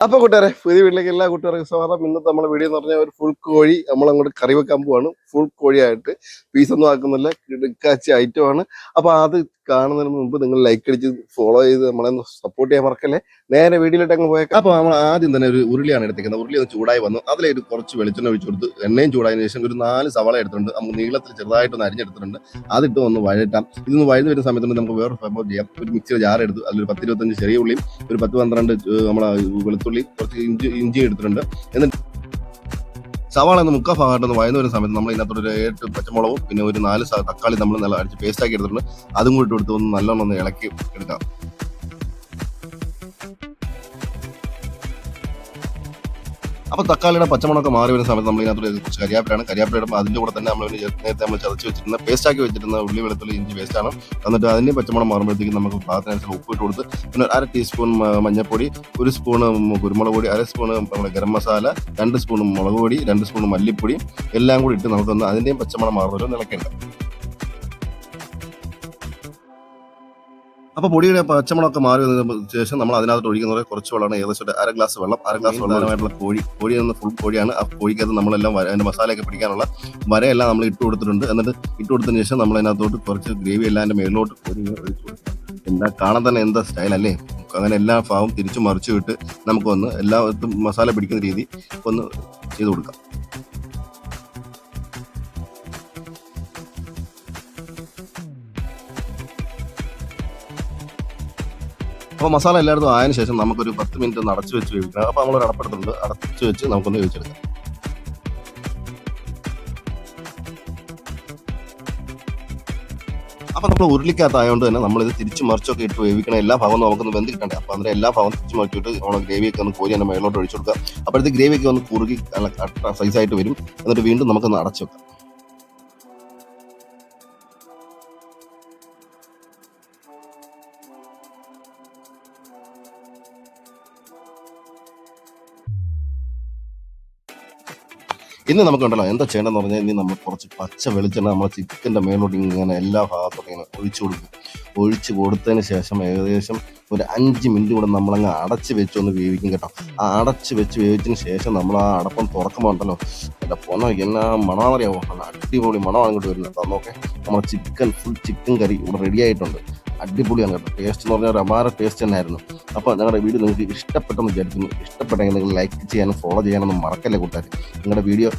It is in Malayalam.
അപ്പൊ കൂട്ടുകാരെ പുതിയ വീട്ടിലേക്ക് എല്ലാ കൂട്ടുകാർക്കും സ്വാഗതം. ഇന്നത്തെ നമ്മുടെ വീഡിയോ എന്ന് പറഞ്ഞാൽ ഒരു ഫുൾ കോഴി നമ്മൾ അങ്ങോട്ട് കറി വെക്കാൻ പോവാണ്. ഫുൾ കോഴിയായിട്ട് പീസൊന്നും ആക്കുന്നില്ല. കിടക്കാച്ചി ഐറ്റം ആണ്. അപ്പൊ അത് കാണുന്നതിന് മുമ്പ് നിങ്ങൾ ലൈക്ക് അടിച്ച് ഫോളോ ചെയ്ത് നമ്മളെ സപ്പോർട്ട് ചെയ്യാൻ മറക്കല്ലേ? നേരെ വീട്ടിലോട്ട് അങ്ങ് പോയേക്കാം. അപ്പൊ നമ്മൾ ആദ്യം തന്നെ ഒരു ഉരുളിയാണ് എടുത്തേക്കുന്നത്. ഉരുളി ഒന്ന് ചൂടായി വന്നു. അതിലേക്ക് കുറച്ച് വെളിച്ചെണ്ണ ഒഴിച്ചു കൊടുത്ത് എണ്ണയും ചൂടായതിനു ശേഷം ഒരു നാല് സവാള എടുത്തിട്ടുണ്ട്. നമുക്ക് നീളത്തിൽ ചെറുതായിട്ടൊന്ന് അരിഞ്ഞെടുത്തിട്ടുണ്ട്. അതിട്ട് ഒന്ന് വഴറ്റാം. ഇതൊന്ന് വഴന്നു വരുന്ന സമയത്ത് നമുക്ക് വേറെ സംഭവം ചെയ്യാം. ഒരു മിക്സിയുടെ ജാർ എടുത്തു അതിലൊരു പത്തിരുപത്തഞ്ച് ചെറിയ ഉള്ളിയും ഒരു പത്ത് പന്ത്രണ്ട് നമ്മളെ വെളുത്തുള്ളി കുറച്ച് ഇഞ്ചി ഇഞ്ചി എടുത്തിട്ടുണ്ട്. എന്നിട്ട് സവാള ഒന്ന് മുക്കാ ഭാഗമായിട്ടൊന്ന് വയന്നു വരുന്ന സമയത്ത് നമ്മൾ ഇതിനകത്തോട്ട് ഒരു ഏട്ട് പച്ചമുളകും പിന്നെ ഒരു നാല് തക്കാളി നമ്മൾ നല്ല അടിച്ച് പേസ്റ്റ് ആക്കി എടുത്തിട്ടുണ്ട്. അതും കൂടി ഇട്ട് ഒന്ന് നല്ലോണം ഒന്ന് ഇളക്കി എടുക്കാം. അപ്പൊ തക്കാളിയുടെ പച്ചമുളകൊക്കെ മാറി വരുന്ന സമയത്ത് നമ്മൾ ഇതിനകത്തോട്ട് കുറച്ച് കരിയാപ്പിലാണ് കരിയാപ്പില അതിന്റെ കൂടെ തന്നെ നമ്മൾ നേരത്തെ നമ്മൾ ചതച്ച് വെച്ചിരുന്ന പേസ്റ്റ് ആക്കി വെച്ചിരുന്ന ഉള്ളി വെളുത്തുള്ളി ഇഞ്ചി പേസ്റ്റാണ് എന്നിട്ട് അതിന്റെ പച്ചമുളക് മാറുമ്പോഴത്തേക്ക് നമുക്ക് പാകത്തിനനുസരിച്ച് ഉപ്പ് ഇട്ട് കൊടുത്ത് പിന്നെ അര ടീസ്പൂൺ മഞ്ഞൾപ്പൊടി ഒരു സ്പൂൺ കുരുമുളക് പൊടി അര സ്പൂൺ നമ്മുടെ ഗരം മസാല രണ്ട് സ്പൂൺ മുളക് പൊടി രണ്ട് സ്പൂൺ മല്ലിപ്പൊടി എല്ലാം കൂടി ഇട്ട് നമുക്കൊന്ന് അതിന്റെയും പച്ചമണം മാറുന്നവരെ നിലക്കേണ്ട അപ്പൊ പൊടിയുടെ പച്ചമുളകൊക്കെ മാറി വന്നതിന് ശേഷം നമ്മൾ അതിനകത്ത് ഒഴിക്കുന്ന കുറച്ച് വെള്ളമാണ്. ഏകദേശം ഒരു അര ഗ്ലാസ് വെള്ളം അര ഗ്ലാസ് വെള്ളമായിട്ടുള്ള കോഴി കോഴി എന്ന ഫുൾ കോഴിയാണ് ആ കോഴിക്കകത്ത് നമ്മളെല്ലാം അതിന്റെ മസാലയൊക്കെ പിടിക്കാനുള്ള വരയെല്ലാം നമ്മൾ ഇട്ട് കൊടുത്തിട്ടുണ്ട്. എന്നിട്ട് ഇട്ട് കൊടുത്തതിന് ശേഷം നമ്മൾ അതിനകത്തോട്ട് കുറച്ച് ഗ്രേവി എല്ലാം അതിന്റെ മേളിലോട്ട് കൊടുക്കും. എന്താ കാണാൻ തന്നെ എന്താ സ്റ്റൈൽ അല്ലേ? അങ്ങനെ എല്ലാ ഭാവം തിരിച്ചു മറിച്ചു വിട്ട് നമുക്കൊന്ന് എല്ലായിടത്തും മസാല പിടിക്കുന്ന രീതി ഒന്ന് ചെയ്ത് കൊടുക്കാം. അപ്പോൾ മസാല എല്ലായിടത്തും ആയതിനു ശേഷം നമുക്കൊരു പത്ത് മിനിറ്റ് ഒന്ന് അടച്ചു വെച്ച് വേവിക്കണം. അപ്പോൾ നമ്മളൊരു അടപ്പെടുത്തുണ്ട് അടച്ചു വെച്ച് നമുക്കൊന്ന് വേവിച്ചെടുക്കാം. അപ്പൊ നമ്മൾ ഉരുളിക്കകത്തായതുകൊണ്ട് തന്നെ നമ്മളിത് തിരിച്ചു മറിച്ചൊക്കെ ഇട്ട് വേവിക്കണം എല്ലാ ഭാഗവും നമുക്കൊന്ന് വെന്ത് കിട്ടണ്ടേ അപ്പൊ അതിന്റെ എല്ലാ ഭാഗവും തിരിച്ചു മറിച്ചിട്ട് നമ്മൾ ഗ്രേവിയൊക്കെ ഒന്ന് കോരി അതിന്റെ മേളോട്ട് ഒഴിച്ചു കൊടുക്കുക. അപ്പോഴത്തെ ഗ്രേവിയൊക്കെ ഒന്ന് കുറുകി നല്ല സൈസായിട്ട് വരും. എന്നിട്ട് വീണ്ടും നമുക്കൊന്ന് അടച്ചു വെക്കാം. ഇനി നമുക്കുണ്ടല്ലോ എന്താ ചെയ്യേണ്ടതെന്ന് പറഞ്ഞാൽ ഇനി നമ്മൾ കുറച്ച് പച്ച വെളിച്ചെണ്ണ നമ്മൾ ചിക്കന്റെ മേലോട്ട് ഇങ്ങനെ എല്ലാ ഭാഗത്തോട്ടും ഇങ്ങനെ ഒഴിച്ചു കൊടുക്കും. ഒഴിച്ച് കൊടുത്തതിന് ശേഷം ഏകദേശം ഒരു അഞ്ച് മിനിറ്റ് കൂടെ നമ്മളങ്ങ് അടച്ച് വെച്ച് ഒന്ന് വേവിക്കും കേട്ടോ. ആ അടച്ച് വെച്ച് വേവിച്ചതിന് ശേഷം നമ്മൾ ആ അടപ്പം തുറക്കുമ്പോൾ ഉണ്ടല്ലോ എന്റെ പൊന്ന എന്നാ മണമെന്നറിയാവോ നല്ല അടിപൊളി മണം അങ്ങോട്ട് വരുന്നത്. നോക്കെ നമ്മുടെ ചിക്കൻ ഫുൾ ചിക്കൻ കറി ഇവിടെ റെഡി ആയിട്ടുണ്ട്. അടിപൊളിയാണ് കേട്ടോ. ടേസ്റ്റ് എന്ന് പറഞ്ഞാൽ ഒരു അപാര ടേസ്റ്റ് തന്നെയായിരുന്നു. അപ്പോൾ ഞങ്ങളുടെ വീഡിയോ നിങ്ങൾക്ക് ഇഷ്ടപ്പെട്ടെന്ന് വിചാരിക്കുന്നു. ഇഷ്ടപ്പെട്ടെങ്കിൽ നിങ്ങൾ ലൈക്ക് ചെയ്യാനും ഫോളോ ചെയ്യാനൊന്നും മറക്കല്ലേ കൂട്ടുകാർ നിങ്ങളുടെ വീഡിയോ